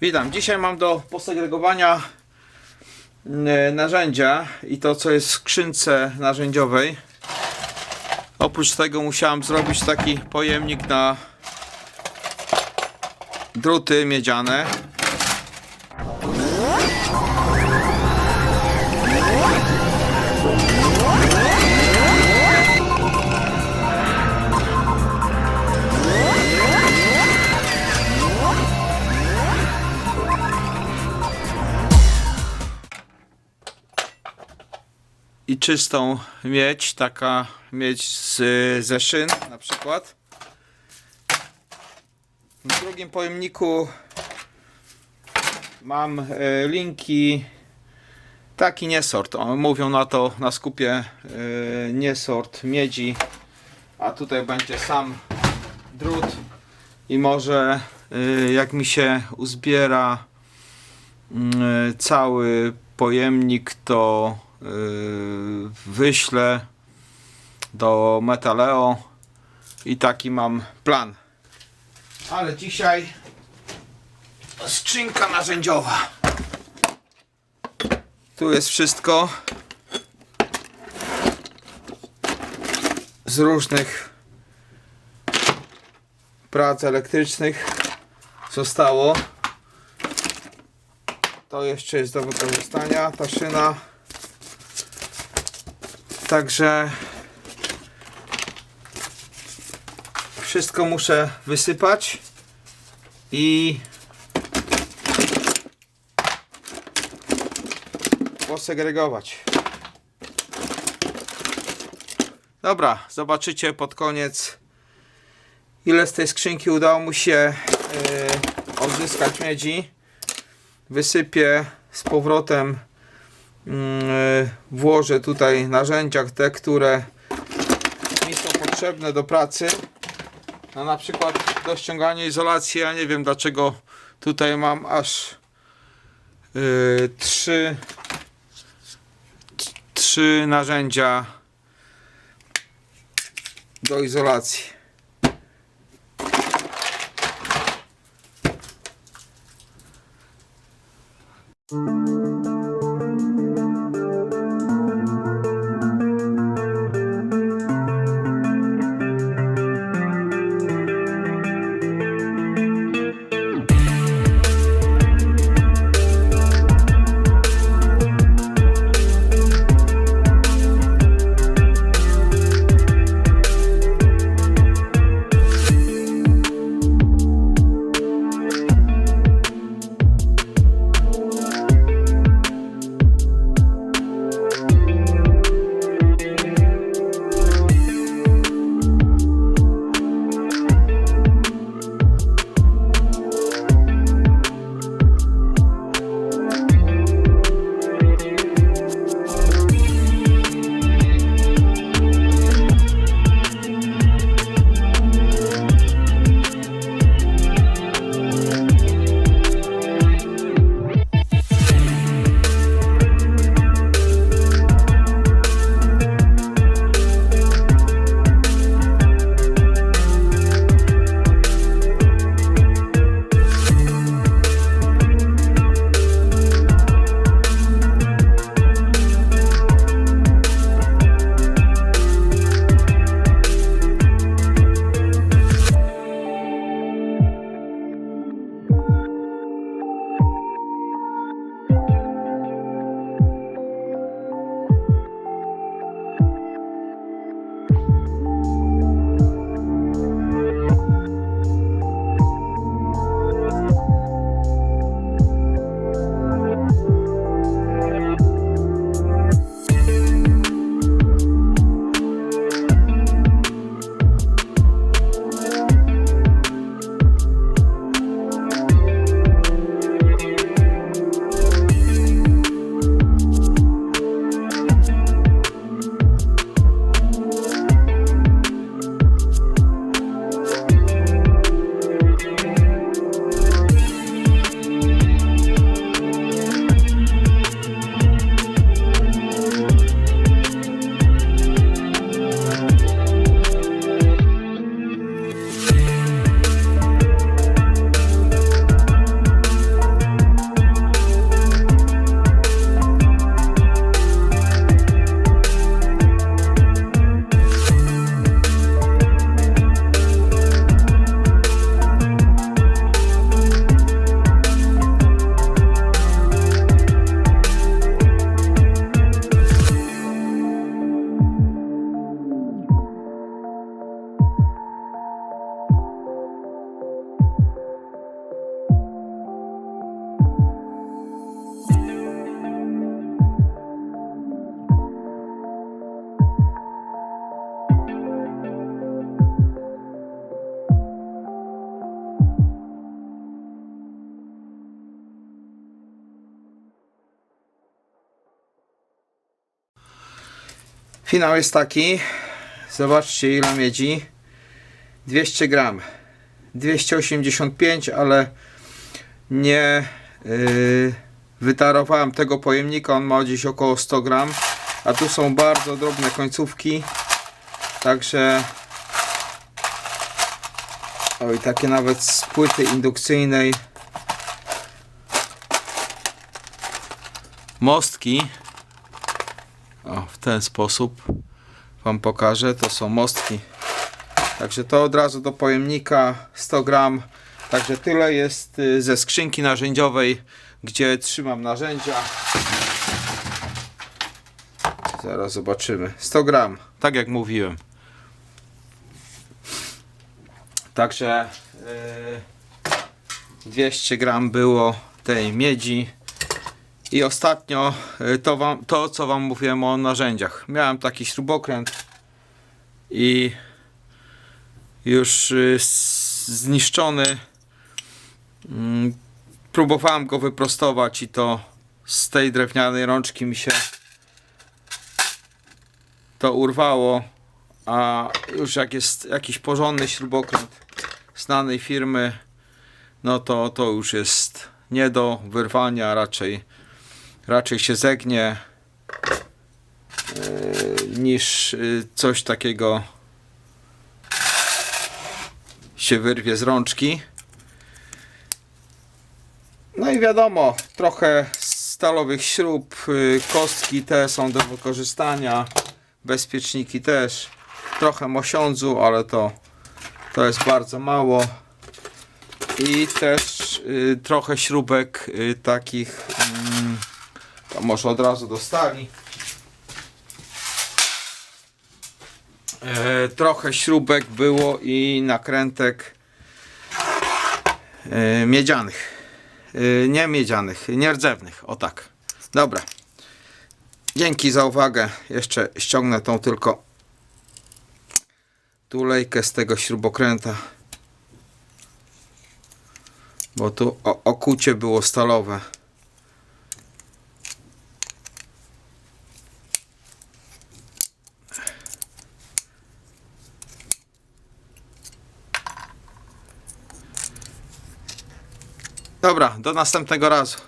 Witam. Dzisiaj mam do posegregowania e, narzędzia i to co jest w skrzynce narzędziowej. Oprócz tego musiałem zrobić taki pojemnik na druty miedziane. I czystą miedź, taka miedź z, ze szyn na przykład. W drugim pojemniku mam e, linki. Taki niesort, mówią na to na skupie e, niesort miedzi, a tutaj będzie sam drut i może e, jak mi się uzbiera mm, cały pojemnik to wyślę do Metaleo i taki mam plan. Ale dzisiaj skrzynka narzędziowa. Tu jest wszystko z różnych prac elektrycznych zostało. To jeszcze jest do wykorzystania, ta szyna. Także wszystko muszę wysypać i posegregować. Dobra, zobaczycie pod koniec ile z tej skrzynki udało mu się yy, odzyskać miedzi. Wysypię z powrotem włożę tutaj narzędzia, te, które mi są potrzebne do pracy. No na przykład do ściągania izolacji, ja nie wiem dlaczego tutaj mam aż yy, trzy, trzy narzędzia do izolacji. Finał jest taki. Zobaczcie ile miedzi. 200 gram. 285, ale nie yy, wytarowałem tego pojemnika. On ma gdzieś około 100 gram. A tu są bardzo drobne końcówki. Także oj, takie nawet z płyty indukcyjnej mostki o, w ten sposób Wam pokażę. To są mostki. Także to od razu do pojemnika 100 gram. Także tyle jest y, ze skrzynki narzędziowej, gdzie trzymam narzędzia. Zaraz zobaczymy. 100 gram, tak jak mówiłem. Także y, 200 gram było tej miedzi. I ostatnio y, to, wam, to, co Wam mówiłem o narzędziach. Miałem taki śrubokręt i już y, zniszczony. Mm, Próbowałem go wyprostować i to z tej drewnianej rączki mi się to urwało. A już jak jest jakiś porządny śrubokręt znanej firmy, no to to już jest nie do wyrwania, raczej raczej się zegnie yy, niż yy, coś takiego się wyrwie z rączki. No i wiadomo, trochę stalowych śrub, yy, kostki te są do wykorzystania, bezpieczniki też, trochę mosiądzu, ale to, to jest bardzo mało. I też trochę śrubek takich, mm, to może od razu dostali. E, trochę śrubek było i nakrętek e, miedzianych. E, nie miedzianych, nierdzewnych. O tak. Dobra. Dzięki za uwagę. Jeszcze ściągnę tą tylko tulejkę z tego śrubokręta. Bo tu okucie było stalowe. Dobra, do następnego razu.